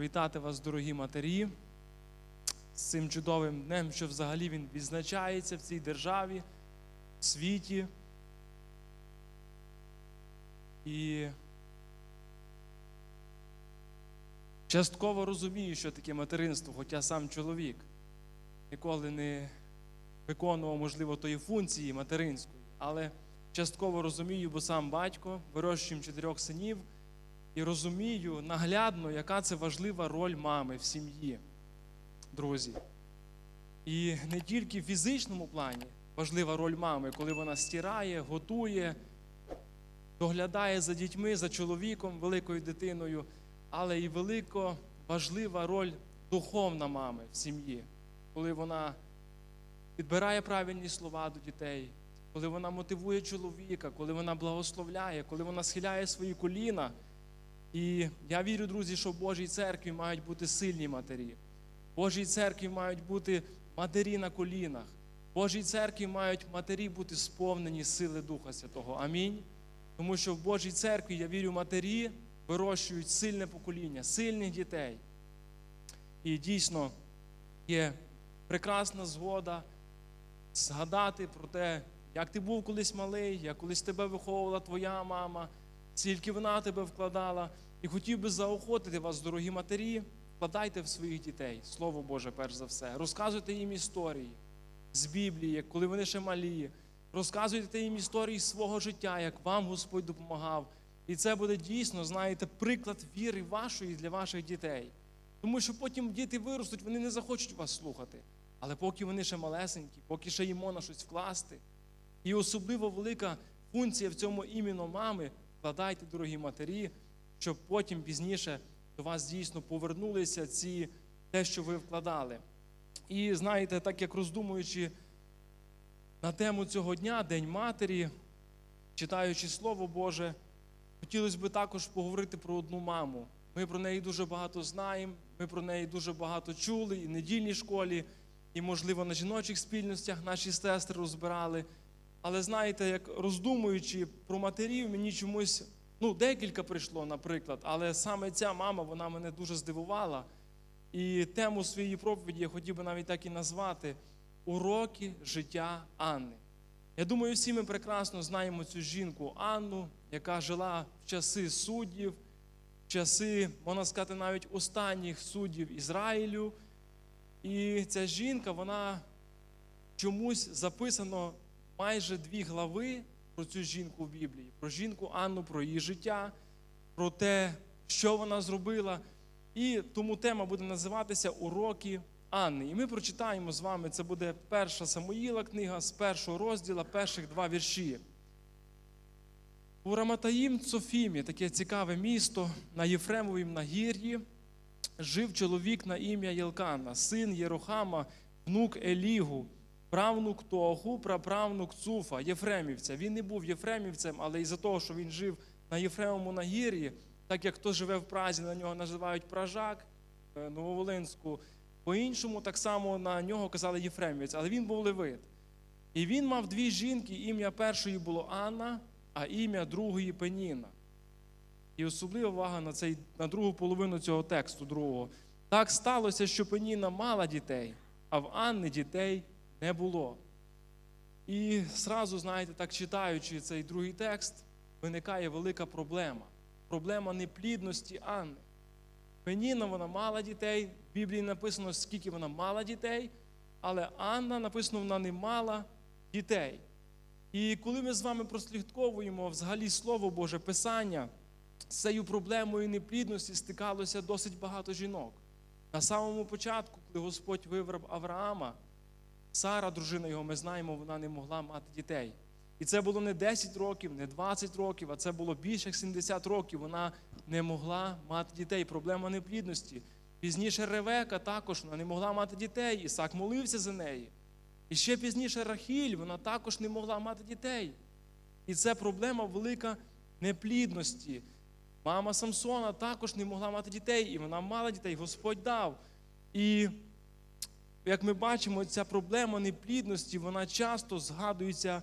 Вітати вас, дорогі матері, з цим чудовим днем, що взагалі він відзначається в цій державі, в світі. І частково розумію, що таке материнство, хоча сам чоловік ніколи не виконував, можливо, тої функції материнської, але частково розумію, бо сам батько вирощуємо чотирьох синів. І розумію наглядно, яка це важлива роль мами в сім'ї, друзі. І не тільки в фізичному плані важлива роль мами, коли вона стирає, готує, доглядає за дітьми, за чоловіком, великою дитиною, але і велика важлива роль духовна мами в сім'ї, коли вона підбирає правильні слова до дітей, коли вона мотивує чоловіка, коли вона благословляє, коли вона схиляє свої коліна. І я вірю, друзі, що в Божій церкві мають бути сильні матері. В Божій церкві мають бути матері на колінах. В Божій церкві мають матері бути сповнені сили Духа Святого. Амінь. Тому що в Божій церкві, я вірю, матері вирощують сильне покоління, сильних дітей. І дійсно є прекрасна згода згадати про те, як ти був колись малий, як колись тебе виховувала твоя мама скільки вона тебе вкладала. І хотів би заохотити вас, дорогі матері, вкладайте в своїх дітей, Слово Боже, перш за все. Розказуйте їм історії з Біблії, коли вони ще малі. Розказуйте їм історії свого життя, як вам Господь допомагав. І це буде дійсно, знаєте, приклад віри вашої для ваших дітей. Тому що потім діти виростуть, вони не захочуть вас слухати. Але поки вони ще малесенькі, поки ще їм можна щось вкласти. І особливо велика функція в цьому іменно мами вкладайте, дорогі матері, щоб потім пізніше до вас дійсно повернулися ці те, що ви вкладали. І знаєте, так як роздумуючи на тему цього дня, День Матері, читаючи Слово Боже, хотілося б також поговорити про одну маму. Ми про неї дуже багато знаємо, ми про неї дуже багато чули і в недільній школі, і, можливо, на жіночих спільностях наші сестри розбирали. Але знаєте, як роздумуючи про матерів, мені чомусь ну, декілька прийшло, наприклад, але саме ця мама вона мене дуже здивувала. І тему своєї проповіді я хотів би навіть так і назвати Уроки життя Анни. Я думаю, всі ми прекрасно знаємо цю жінку Анну, яка жила в часи суддів, в часи, можна сказати, навіть останніх суддів Ізраїлю. І ця жінка, вона чомусь записано майже дві глави про цю жінку в Біблії, про жінку Анну, про її життя, про те, що вона зробила. І тому тема буде називатися Уроки Анни. І ми прочитаємо з вами, це буде перша Самуїла книга з першого розділу, перших два вірші. У Раматаїм Цофімі, таке цікаве місто на Єфремовім нагір'ї, жив чоловік на ім'я Єлкана, син Єрохама, внук Елігу правнук Тогу, праправнук Цуфа, Єфремівця. Він не був Єфремівцем, але із-за того, що він жив на Єфремовому нагір'ї, так як хто живе в Празі, на нього називають Пражак, е, Нововолинську. По-іншому, так само на нього казали Єфремівець, але він був левит. І він мав дві жінки, ім'я першої було Анна, а ім'я другої Пеніна. І особлива увага на цей, на другу половину цього тексту другого. Так сталося, що Пеніна мала дітей, а в Анни дітей не було. І зразу, знаєте, так читаючи цей другий текст, виникає велика проблема. Проблема неплідності Анни. Пеніна вона мала дітей, в Біблії написано, скільки вона мала дітей, але Анна написано, вона не мала дітей. І коли ми з вами прослідковуємо взагалі Слово Боже Писання, з цією проблемою неплідності стикалося досить багато жінок. На самому початку, коли Господь вибрав Авраама, Сара, дружина його, ми знаємо, вона не могла мати дітей. І це було не 10 років, не 20 років, а це було більше як 70 років. Вона не могла мати дітей. Проблема неплідності. Пізніше Ревека також вона не могла мати дітей. Ісак молився за неї. І ще пізніше Рахіль, вона також не могла мати дітей. І це проблема велика неплідності. Мама Самсона також не могла мати дітей, і вона мала дітей, Господь дав. І як ми бачимо, ця проблема неплідності, вона часто згадується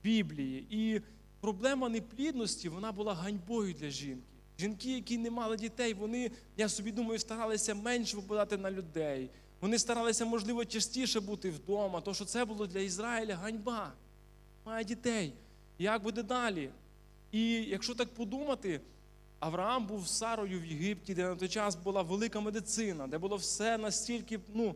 в Біблії. І проблема неплідності вона була ганьбою для жінки. Жінки, які не мали дітей, вони, я собі думаю, старалися менше випадати на людей. Вони старалися, можливо, частіше бути вдома, тому що це було для Ізраїля ганьба. Має дітей. Як буде далі? І якщо так подумати, Авраам був Сарою в Єгипті, де на той час була велика медицина, де було все настільки, ну,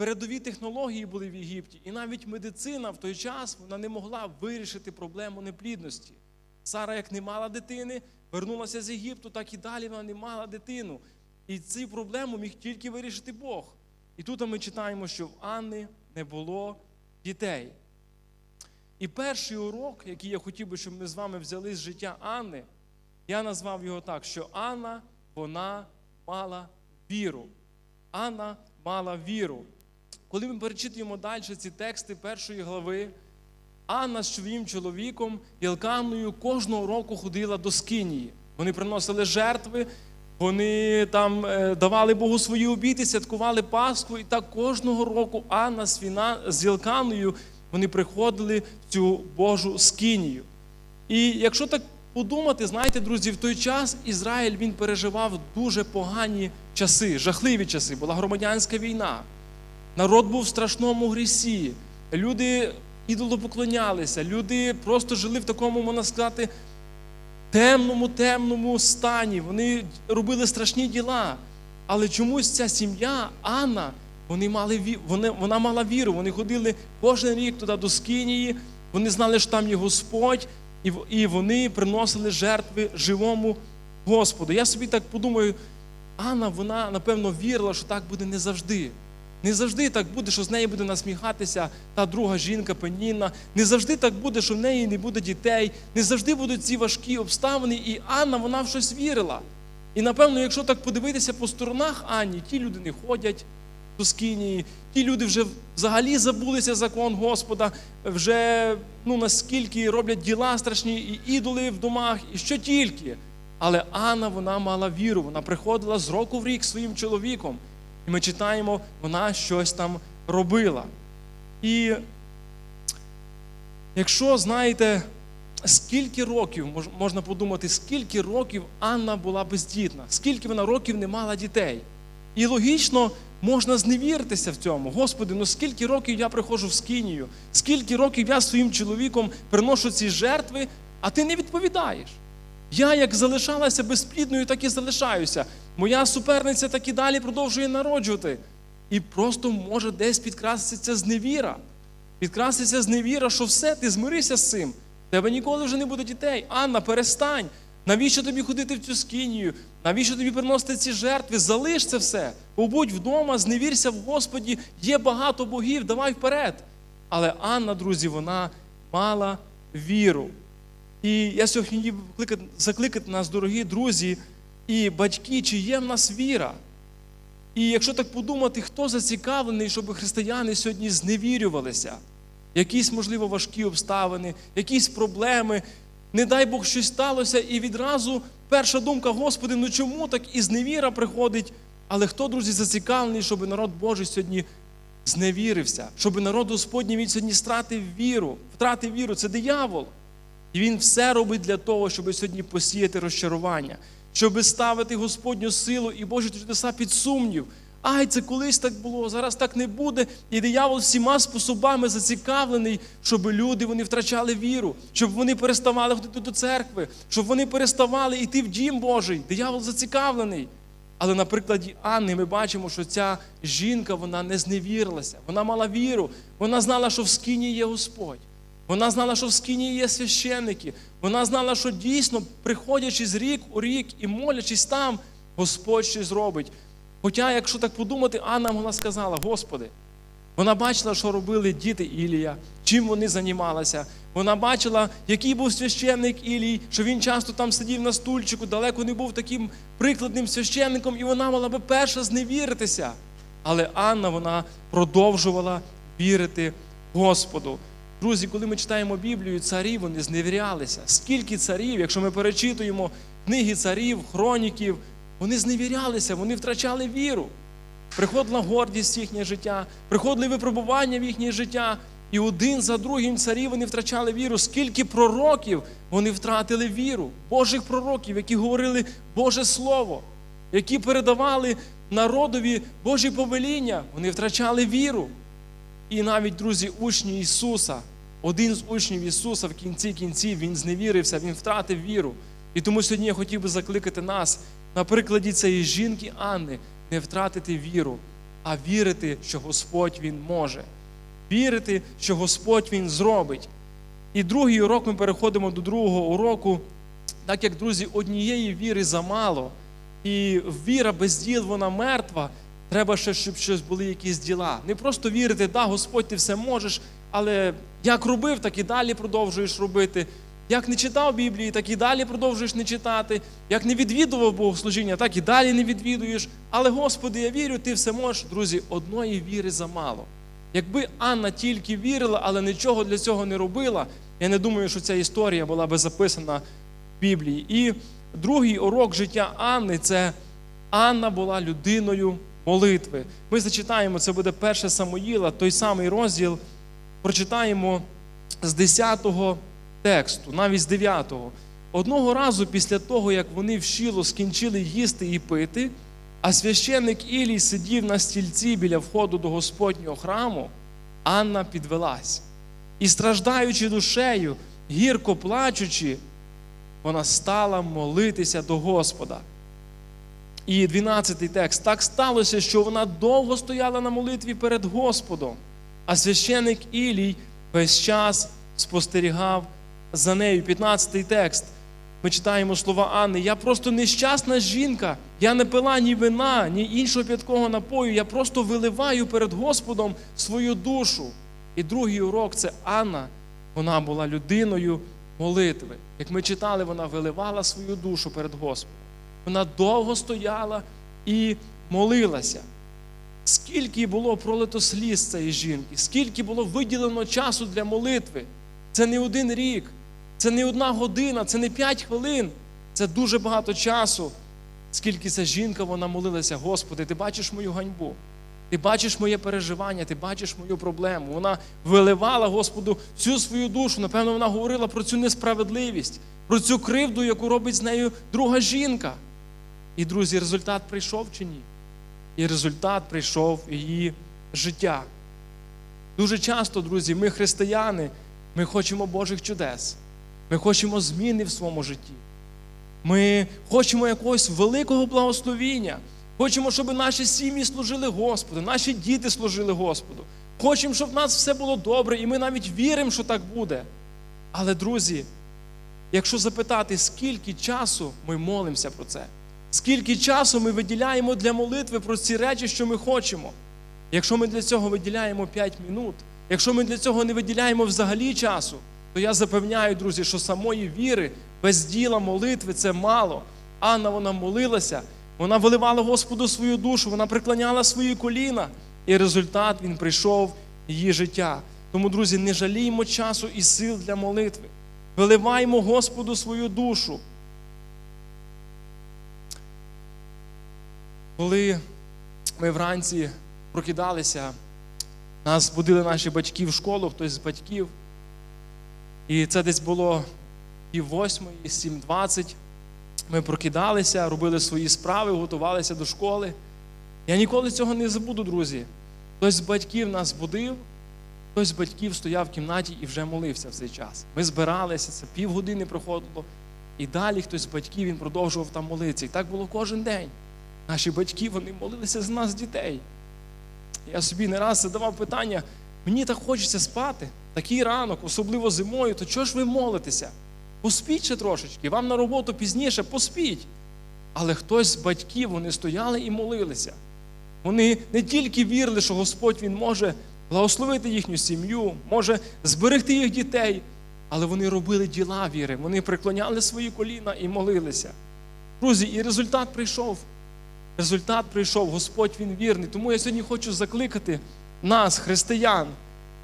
передові технології були в Єгипті. І навіть медицина в той час вона не могла вирішити проблему неплідності. Сара, як не мала дитини, вернулася з Єгипту, так і далі вона не мала дитину. І цю проблему міг тільки вирішити Бог. І тут ми читаємо, що в Анни не було дітей. І перший урок, який я хотів би, щоб ми з вами взяли з життя Анни, я назвав його так, що Анна, вона мала віру. Анна мала віру. Коли ми перечитуємо далі ці тексти першої глави, Анна з своїм чоловіком Єлканою кожного року ходила до Скинії. Вони приносили жертви, вони там е, давали Богу свої обіти, святкували Пасху. І так кожного року Анна з Єлканою вони приходили в цю Божу Скинію. І якщо так подумати, знаєте, друзі, в той час Ізраїль він переживав дуже погані часи, жахливі часи. Була громадянська війна. Народ був в страшному грісі. Люди ідолопоклонялися, люди просто жили в такому, можна сказати, темному, темному стані. Вони робили страшні діла. Але чомусь ця сім'я, Анна, вони мали, вони, вона мала віру. Вони ходили кожен рік туди до Скинії, вони знали, що там є Господь, і, і вони приносили жертви живому Господу. Я собі так подумаю, Анна, вона, напевно, вірила, що так буде не завжди. Не завжди так буде, що з неї буде насміхатися та друга жінка Пеніна. Не завжди так буде, що в неї не буде дітей. Не завжди будуть ці важкі обставини. І Анна, вона в щось вірила. І напевно, якщо так подивитися по сторонах Анні, ті люди не ходять до Скинії, ті люди вже взагалі забулися закон Господа, вже ну, наскільки роблять діла страшні, і ідоли в домах, і що тільки. Але Анна, вона мала віру, вона приходила з року в рік своїм чоловіком. І ми читаємо, вона щось там робила. І якщо знаєте, скільки років, можна подумати, скільки років Анна була бездітна, скільки вона років не мала дітей. І логічно можна зневіритися в цьому. Господи, ну скільки років я приходжу в Скинію, скільки років я своїм чоловіком приношу ці жертви, а ти не відповідаєш. Я як залишалася безплідною, так і залишаюся. Моя суперниця так і далі продовжує народжувати. І просто може десь підкраситься ця зневіра. Підкраситься зневіра, що все, ти змирися з цим. Тебе ніколи вже не буде дітей. Анна, перестань. Навіщо тобі ходити в цю скинію? Навіщо тобі приносити ці жертви? Залиш це все. Побудь вдома, зневірся в Господі, є багато богів, давай вперед. Але Анна, друзі, вона мала віру. І я сьогодні закликати нас, дорогі друзі і батьки, чи є в нас віра. І якщо так подумати, хто зацікавлений, щоб християни сьогодні зневірювалися, якісь, можливо, важкі обставини, якісь проблеми, не дай Бог щось сталося, і відразу перша думка, Господи, ну чому так і зневіра приходить? Але хто, друзі, зацікавлений, щоб народ Божий сьогодні зневірився, щоб народ Господній він сьогодні стратив віру, втратив віру, це диявол. І він все робить для того, щоб сьогодні посіяти розчарування, щоб ставити Господню силу і Божі чудеса під сумнів. Ай, це колись так було, зараз так не буде. І диявол всіма способами зацікавлений, щоб люди вони втрачали віру, щоб вони переставали ходити до церкви, щоб вони переставали йти в дім Божий. Диявол зацікавлений. Але на прикладі Анни ми бачимо, що ця жінка вона не зневірилася, вона мала віру, вона знала, що в скині є Господь. Вона знала, що в скині є священники. Вона знала, що дійсно, приходячи з рік у рік і молячись там, Господь щось зробить. Хоча, якщо так подумати, Анна могла сказала, Господи, вона бачила, що робили діти Ілія, чим вони займалися. Вона бачила, який був священник Ілій, що він часто там сидів на стульчику, далеко не був таким прикладним священником, і вона мала би перша зневіритися. Але Анна вона продовжувала вірити Господу. Друзі, коли ми читаємо Біблію, царі вони зневірялися. Скільки царів, якщо ми перечитуємо книги царів, хроніків, вони зневірялися, вони втрачали віру. Приходила гордість в їхнє життя, приходили випробування в їхнє життя, І один за другим царі вони втрачали віру. Скільки пророків вони втратили віру, Божих пророків, які говорили Боже Слово, які передавали народові Божі повеління, вони втрачали віру. І навіть, друзі, учні Ісуса, один з учнів Ісуса в кінці кінців, він зневірився, він втратив віру. І тому сьогодні я хотів би закликати нас на прикладі цієї жінки Анни не втратити віру, а вірити, що Господь Він може. Вірити, що Господь Він зробить. І другий урок ми переходимо до другого уроку, так як, друзі, однієї віри замало, і віра без діл вона мертва. Треба ще, щоб щось були якісь діла. Не просто вірити, да, Господь, ти все можеш, але як робив, так і далі продовжуєш робити. Як не читав Біблії, так і далі продовжуєш не читати. Як не відвідував Богослужіння, так і далі не відвідуєш. Але, Господи, я вірю, ти все можеш. Друзі, одної віри замало. Якби Анна тільки вірила, але нічого для цього не робила, я не думаю, що ця історія була би записана в Біблії. І другий урок життя Анни це Анна була людиною молитви. Ми зачитаємо, це буде перше Самоїла, той самий розділ. Прочитаємо з 10-го тексту, навіть з 9-го. Одного разу після того, як вони в скінчили їсти і пити, а священник Ілій сидів на стільці біля входу до Господнього храму, Анна підвелась. І, страждаючи душею, гірко плачучи, вона стала молитися до Господа. І 12-й текст. Так сталося, що вона довго стояла на молитві перед Господом, а священик Ілій весь час спостерігав за нею. 15-й текст. Ми читаємо слова Анни. Я просто нещасна жінка. Я не пила ні вина, ні іншого п'яткого напою. Я просто виливаю перед Господом свою душу. І другий урок це Анна. Вона була людиною молитви. Як ми читали, вона виливала свою душу перед Господом. Вона довго стояла і молилася. Скільки було пролито сліз цієї жінки, скільки було виділено часу для молитви. Це не один рік, це не одна година, це не п'ять хвилин. Це дуже багато часу. Скільки ця жінка вона молилася, Господи, ти бачиш мою ганьбу, ти бачиш моє переживання, ти бачиш мою проблему. Вона виливала Господу всю свою душу. Напевно, вона говорила про цю несправедливість, про цю кривду, яку робить з нею друга жінка. І, друзі, результат прийшов чи ні? І результат прийшов в її життя. Дуже часто, друзі, ми християни, ми хочемо Божих чудес. Ми хочемо зміни в своєму житті. Ми хочемо якогось великого благословіння. Хочемо, щоб наші сім'ї служили Господу, наші діти служили Господу. Хочемо, щоб в нас все було добре, і ми навіть віримо, що так буде. Але, друзі, якщо запитати, скільки часу ми молимося про це, скільки часу ми виділяємо для молитви про ці речі, що ми хочемо. Якщо ми для цього виділяємо 5 минут, якщо ми для цього не виділяємо взагалі часу, то я запевняю, друзі, що самої віри без діла молитви це мало. Анна вона молилася, вона виливала Господу свою душу, вона приклоняла свої коліна, і результат він прийшов в її життя. Тому, друзі, не жаліймо часу і сил для молитви. Виливаємо Господу свою душу. Коли ми вранці прокидалися, нас будили наші батьки в школу, хтось з батьків. І це десь було пів восьмої, сім двадцять. Ми прокидалися, робили свої справи, готувалися до школи. Я ніколи цього не забуду, друзі. Хтось з батьків нас будив, хтось з батьків стояв в кімнаті і вже молився в цей час. Ми збиралися, це півгодини проходило. І далі хтось з батьків він продовжував там молитися. І так було кожен день. Наші батьки вони молилися за нас, дітей. Я собі не раз задавав питання: мені так хочеться спати, такий ранок, особливо зимою, то чого ж ви молитеся? Поспіть ще трошечки, вам на роботу пізніше, поспіть. Але хтось з батьків вони стояли і молилися. Вони не тільки вірили, що Господь Він може благословити їхню сім'ю, може зберегти їх дітей, але вони робили діла віри, вони приклоняли свої коліна і молилися. Друзі, і результат прийшов. Результат прийшов, Господь Він вірний. Тому я сьогодні хочу закликати нас, християн,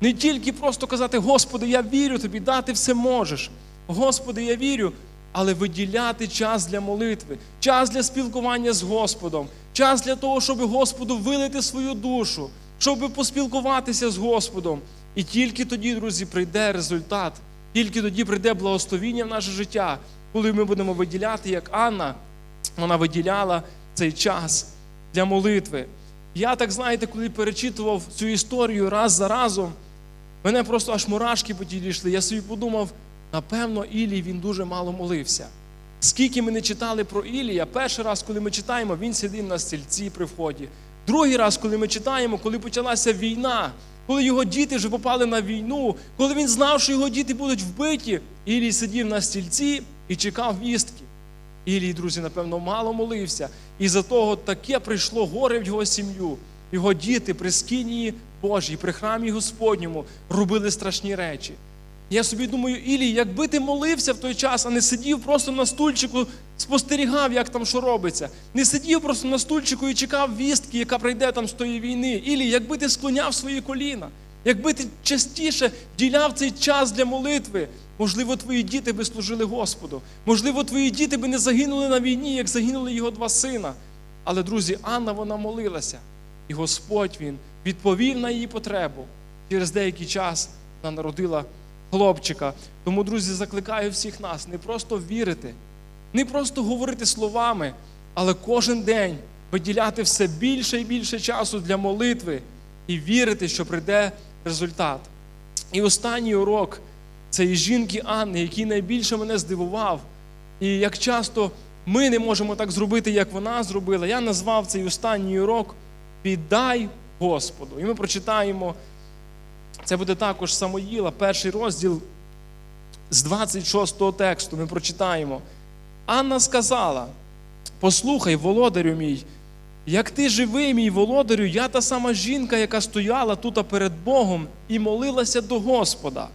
не тільки просто казати, Господи, я вірю тобі, да, ти все можеш. Господи, я вірю, але виділяти час для молитви, час для спілкування з Господом, час для того, щоб Господу вилити свою душу, щоб поспілкуватися з Господом. І тільки тоді, друзі, прийде результат, тільки тоді прийде благословіння в наше життя, коли ми будемо виділяти, як Анна, вона виділяла цей час для молитви. Я так знаєте, коли перечитував цю історію раз за разом, мене просто аж мурашки по йшли. Я собі подумав, напевно, Ілій він дуже мало молився. Скільки ми не читали про Ілія, перший раз, коли ми читаємо, він сидів на стільці при вході. Другий раз, коли ми читаємо, коли почалася війна, коли його діти вже попали на війну, коли він знав, що його діти будуть вбиті, Ілій сидів на стільці і чекав вістки. Ілій, друзі, напевно, мало молився. І за того таке прийшло горе в його сім'ю. Його діти при скинії Божій, при храмі Господньому робили страшні речі. Я собі думаю, Ілій, якби ти молився в той час, а не сидів просто на стульчику, спостерігав, як там що робиться, не сидів просто на стульчику і чекав вістки, яка прийде там з тої війни. Ілій, якби ти склоняв свої коліна, якби ти частіше діляв цей час для молитви, можливо, твої діти би служили Господу. Можливо, твої діти би не загинули на війні, як загинули його два сина. Але, друзі, Анна вона молилася, і Господь він відповів на її потребу. Через деякий час вона народила хлопчика. Тому, друзі, закликаю всіх нас не просто вірити, не просто говорити словами, але кожен день виділяти все більше і більше часу для молитви і вірити, що прийде результат. І останній урок цієї жінки Анни, який найбільше мене здивував, і як часто ми не можемо так зробити, як вона зробила, я назвав цей останній урок Віддай Господу. І ми прочитаємо, це буде також Самоїла, перший розділ з 26 тексту. Ми прочитаємо. Анна сказала: Послухай, володарю мій, як ти живий, мій володарю, я та сама жінка, яка стояла тут перед Богом і молилася до Господа.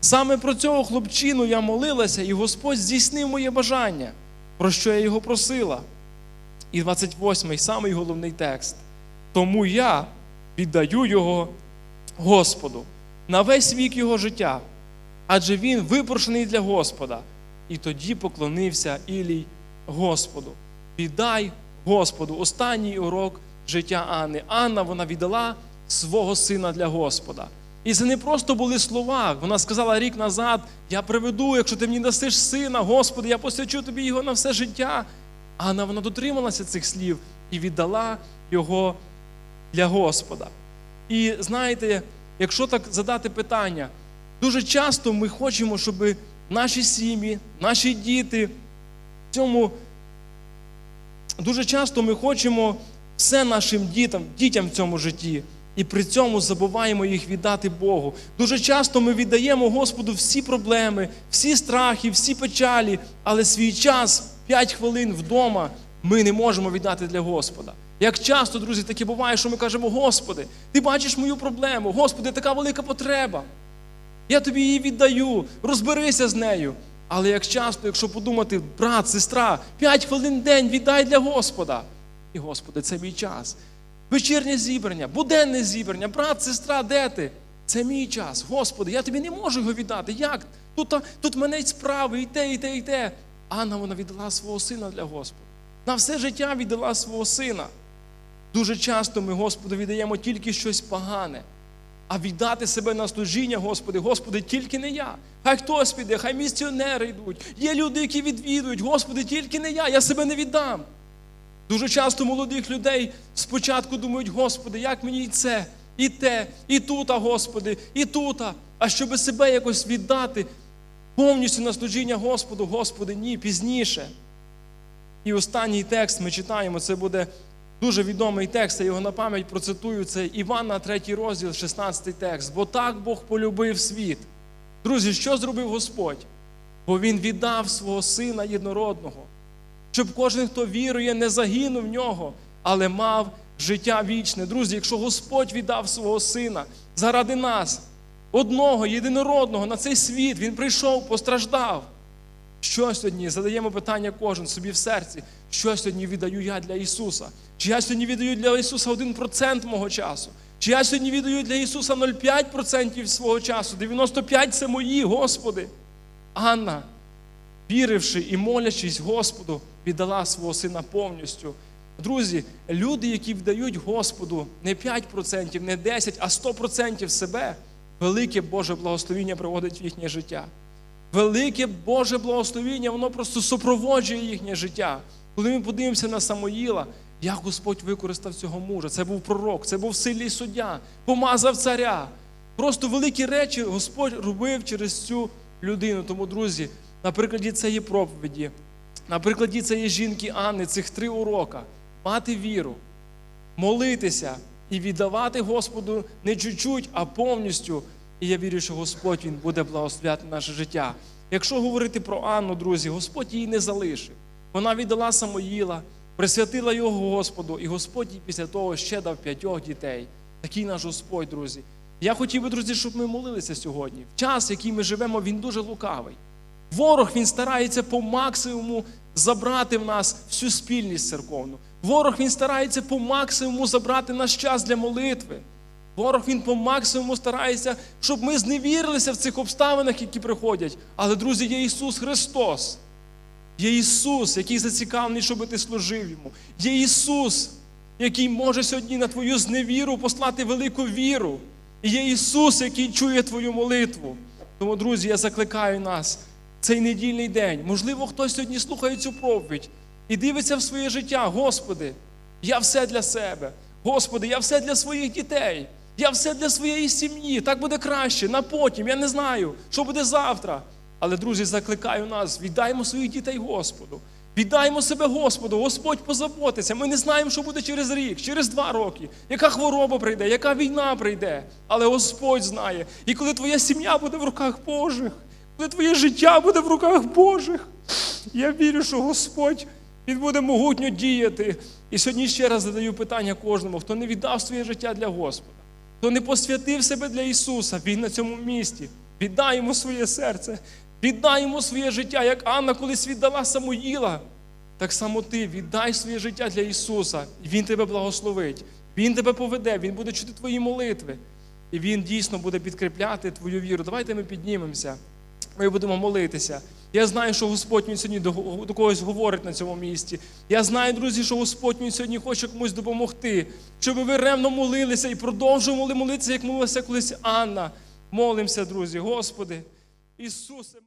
Саме про цього хлопчину я молилася, і Господь здійснив моє бажання, про що я його просила. І 28-й самий головний текст. Тому я віддаю його Господу на весь вік його життя, адже він випрошений для Господа. І тоді поклонився Ілій Господу. Віддай Господу. Останній урок життя Анни. Анна вона віддала свого сина для Господа. І це не просто були слова. Вона сказала рік назад: я приведу, якщо ти мені дасиш сина, Господи, я посвячу тобі його на все життя. Анна вона дотрималася цих слів і віддала його для Господа. І знаєте, якщо так задати питання, дуже часто ми хочемо, щоб наші сім'ї, наші діти в цьому дуже часто ми хочемо все нашим дітям, дітям в цьому житті. І при цьому забуваємо їх віддати Богу. Дуже часто ми віддаємо Господу всі проблеми, всі страхи, всі печалі, але свій час, 5 хвилин вдома, ми не можемо віддати для Господа. Як часто, друзі, таке буває, що ми кажемо, Господи, ти бачиш мою проблему, Господи, така велика потреба. Я тобі її віддаю, розберися з нею. Але як часто, якщо подумати, брат, сестра, 5 хвилин в день віддай для Господа. І Господи, це мій час. Вечірнє зібрання, буденне зібрання, брат, сестра, де ти? Це мій час. Господи, я тобі не можу його віддати. Як? Тут, тут мене справи, і те, і те, і те. Анна вона віддала свого сина для Господа. На все життя віддала свого сина. Дуже часто ми, Господу, віддаємо тільки щось погане. А віддати себе на служіння, Господи, Господи, тільки не я. Хай хтось піде, хай місіонери йдуть. Є люди, які відвідують, Господи, тільки не я, я себе не віддам. Дуже часто молодих людей спочатку думають, Господи, як мені і це, і те, і тута, Господи, і тута. А щоб себе якось віддати повністю на служіння Господу, Господи, ні, пізніше. І останній текст ми читаємо, це буде дуже відомий текст, я його на пам'ять процитую. Це Івана, 3 розділ, 16 текст. Бо так Бог полюбив світ. Друзі, що зробив Господь? Бо Він віддав свого Сина єднородного щоб кожен, хто вірує, не загинув в нього, але мав життя вічне. Друзі, якщо Господь віддав свого сина заради нас, одного, єдинородного на цей світ, Він прийшов, постраждав. Що сьогодні? Задаємо питання кожен собі в серці. Що сьогодні віддаю я для Ісуса? Чи я сьогодні віддаю для Ісуса 1% мого часу? Чи я сьогодні віддаю для Ісуса 0,5% свого часу? 95% це мої, Господи. Анна, віривши і молячись Господу, віддала свого сина повністю. Друзі, люди, які вдають Господу не 5%, не 10%, а 100% себе, велике Боже благословіння приводить в їхнє життя. Велике Боже благословіння, воно просто супроводжує їхнє життя. Коли ми подивимося на Самоїла, як Господь використав цього мужа. Це був пророк, це був сильний суддя, помазав царя. Просто великі речі Господь робив через цю людину. Тому, друзі, на прикладі цієї проповіді, на прикладі цієї жінки Анни, цих три урока, мати віру, молитися і віддавати Господу не чуть-чуть, а повністю. І я вірю, що Господь Він буде благословляти наше життя. Якщо говорити про Анну, друзі, Господь її не залишив. Вона віддала Самоїла, присвятила його Господу, і Господь їй після того ще дав п'ятьох дітей. Такий наш Господь, друзі. Я хотів би, друзі, щоб ми молилися сьогодні. В час, в який ми живемо, він дуже лукавий. Ворог він старається по максимуму забрати в нас всю спільність церковну. Ворог він старається по максимуму забрати наш час для молитви. Ворог він по максимуму старається, щоб ми зневірилися в цих обставинах, які приходять. Але, друзі, є Ісус Христос. Є Ісус, який зацікавлений, щоб ти служив Йому. Є Ісус, який може сьогодні на твою зневіру послати велику віру. І є Ісус, який чує твою молитву. Тому, друзі, я закликаю нас цей недільний день. Можливо, хтось сьогодні слухає цю проповідь і дивиться в своє життя. Господи, я все для себе. Господи, я все для своїх дітей. Я все для своєї сім'ї. Так буде краще, на потім. Я не знаю, що буде завтра. Але, друзі, закликаю нас, віддаймо своїх дітей Господу. Віддаймо себе Господу, Господь позаботиться. Ми не знаємо, що буде через рік, через два роки, яка хвороба прийде, яка війна прийде. Але Господь знає. І коли твоя сім'я буде в руках Божих, коли твоє життя буде в руках Божих, я вірю, що Господь Він буде могутньо діяти. І сьогодні ще раз задаю питання кожному, хто не віддав своє життя для Господа, хто не посвятив себе для Ісуса, Він на цьому місці. Віддай йому своє серце, віддай йому своє життя, як Анна колись віддала Самуїла. Так само ти віддай своє життя для Ісуса, і Він тебе благословить. Він тебе поведе, Він буде чути твої молитви. І Він дійсно буде підкріпляти твою віру. Давайте ми піднімемося. Ми будемо молитися. Я знаю, що Господь мені сьогодні до, когось говорить на цьому місці. Я знаю, друзі, що Господь мені сьогодні хоче комусь допомогти, щоб ви ревно молилися і продовжували молитися, як молилася колись Анна. Молимося, друзі, Господи, Ісусе.